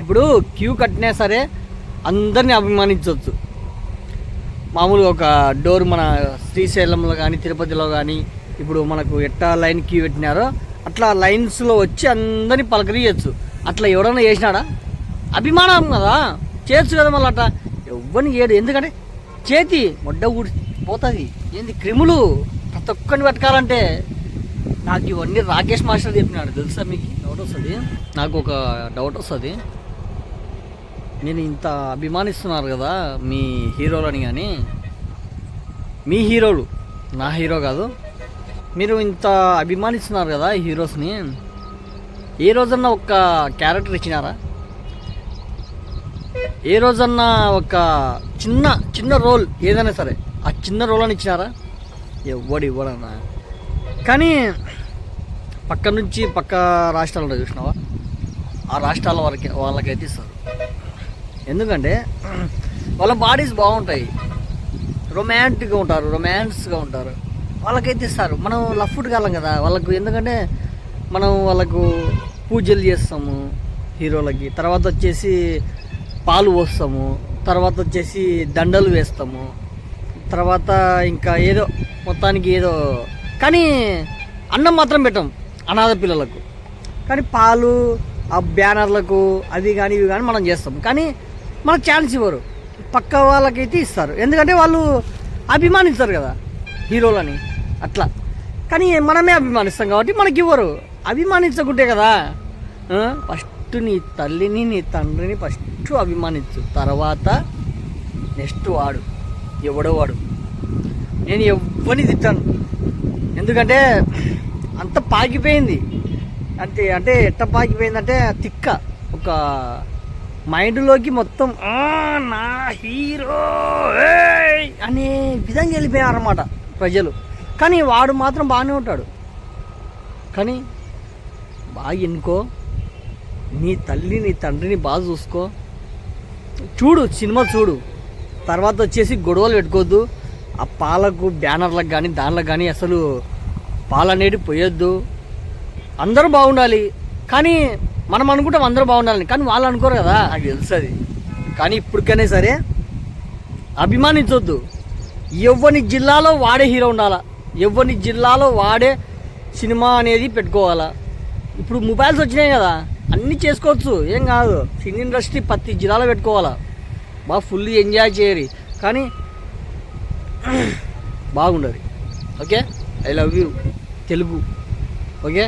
ఇప్పుడు క్యూ కట్టినా సరే అందరినీ అభిమానించవచ్చు. మామూలుగా ఒక డోర్ మన శ్రీశైలంలో కానీ తిరుపతిలో కానీ ఇప్పుడు మనకు ఎట్టా లైన్ క్యూ పెట్టినారో అట్లా లైన్స్లో వచ్చి అందరినీ పలకరియచ్చు అట్లా ఎవడన్నా చేసినాడా? అభిమానం కదా. చేయొచ్చు కదా మళ్ళీ అట్లా. ఎవ్వరిని చేయడు. ఎందుకంటే చేతి మొడ్డ ఊడి పోతుంది ఏంది క్రిములు? ప్రతి ఒక్కరిని పట్టుకాలంటే నాకు ఇవన్నీ రాకేష్ మాస్టర్ చెప్పినాడు తెలుసా మీకు? డౌట్ వస్తుంది? నాకు ఒక డౌట్ వస్తుంది. నేను ఇంత అభిమానిస్తున్నారు కదా మీ హీరోలని కానీ మీ హీరోలు నా హీరో కాదు. మీరు ఇంత అభిమానిస్తున్నారు కదా ఈ హీరోస్ని ఏ రోజన్నా ఒక క్యారెక్టర్ ఇచ్చినారా? ఏ రోజన్నా ఒక చిన్న చిన్న రోల్ ఏదైనా సరే ఆ చిన్న రోల్ అని ఇచ్చినారా? ఇవ్వడు ఇవ్వడన్నా? కానీ పక్క నుంచి పక్క రాష్ట్రాల్లో చూసినావా? ఆ రాష్ట్రాల వారికి వాళ్ళకైతే ఇస్తారు. ఎందుకంటే వాళ్ళ బాడీస్ బాగుంటాయి. రొమాంటిక్గా ఉంటారు రొమాన్స్గా ఉంటారు. వాళ్ళకైతే ఇస్తారు. మనం లఫ్ట్ కాలం కదా. వాళ్ళకు ఎందుకంటే మనం వాళ్ళకు పూజలు చేస్తాము హీరోలకి. తర్వాత వచ్చేసి పాలు పోస్తాము. తర్వాత వచ్చేసి దండలు వేస్తాము. తర్వాత ఇంకా ఏదో మొత్తానికి ఏదో కానీ అన్నం మాత్రం పెట్టాం అనాథ పిల్లలకు. కానీ పాలు ఆ బ్యానర్లకు అది కానీ ఇవి కానీ మనం చేస్తాం. కానీ మనకు ఛాన్స్ ఇవ్వరు. పక్క వాళ్ళకైతే ఇస్తారు. ఎందుకంటే వాళ్ళు అభిమానిస్తారు కదా హీరోలని. అట్లా. కానీ మనమే అభిమానిస్తాం కాబట్టి మనకి ఇవ్వరు. అభిమానించకుంటే కదా ఫస్ట్ నీ తల్లిని నీ తండ్రిని ఫస్ట్ అభిమానించు. తర్వాత నెక్స్ట్ వాడు. ఎవడో వాడు. నేను ఎవ్వని తిట్టాను. ఎందుకంటే అంత పాకిపోయింది. అంటే అంటే ఎట్ట పాకిపోయిందంటే తిక్క ఒక మైండ్లోకి మొత్తం నా హీరో అనే విధంగా వెళ్ళిపోయారన్నమాట ప్రజలు. కానీ వాడు మాత్రం బాగానే ఉంటాడు. కానీ బాగా ఎన్నుకో. నీ తల్లి నీ తండ్రిని బాగా చూసుకో. చూడు సినిమా చూడు. తర్వాత వచ్చేసి గొడవలు పెట్టుకోవద్దు. ఆ పాలకు బ్యానర్లకు కానీ దానిలకు కానీ అసలు పాలు అనేది పోయొద్దు. అందరూ బాగుండాలి. కానీ మనం అనుకుంటాం అందరూ బాగుండాలని. కానీ వాళ్ళు అనుకోరు కదా. నాకు తెలుసు అది. కానీ ఇప్పటికైనా సరే అభిమానించొద్దు. ఎవరి జిల్లాలో వాడే హీరో ఉండాలా? ఎవరి జిల్లాలో వాడే సినిమా అనేది పెట్టుకోవాలా? ఇప్పుడు మొబైల్స్ వచ్చినాయి కదా. అన్నీ చేసుకోవచ్చు. ఏం కాదు. సినీ ఇండస్ట్రీ ప్రతి జిల్లాలో పెట్టుకోవాలా? బాగా ఫుల్ ఎంజాయ్ చేయరు కానీ బాగుండదు. Okay? I love you Telugu. Okay?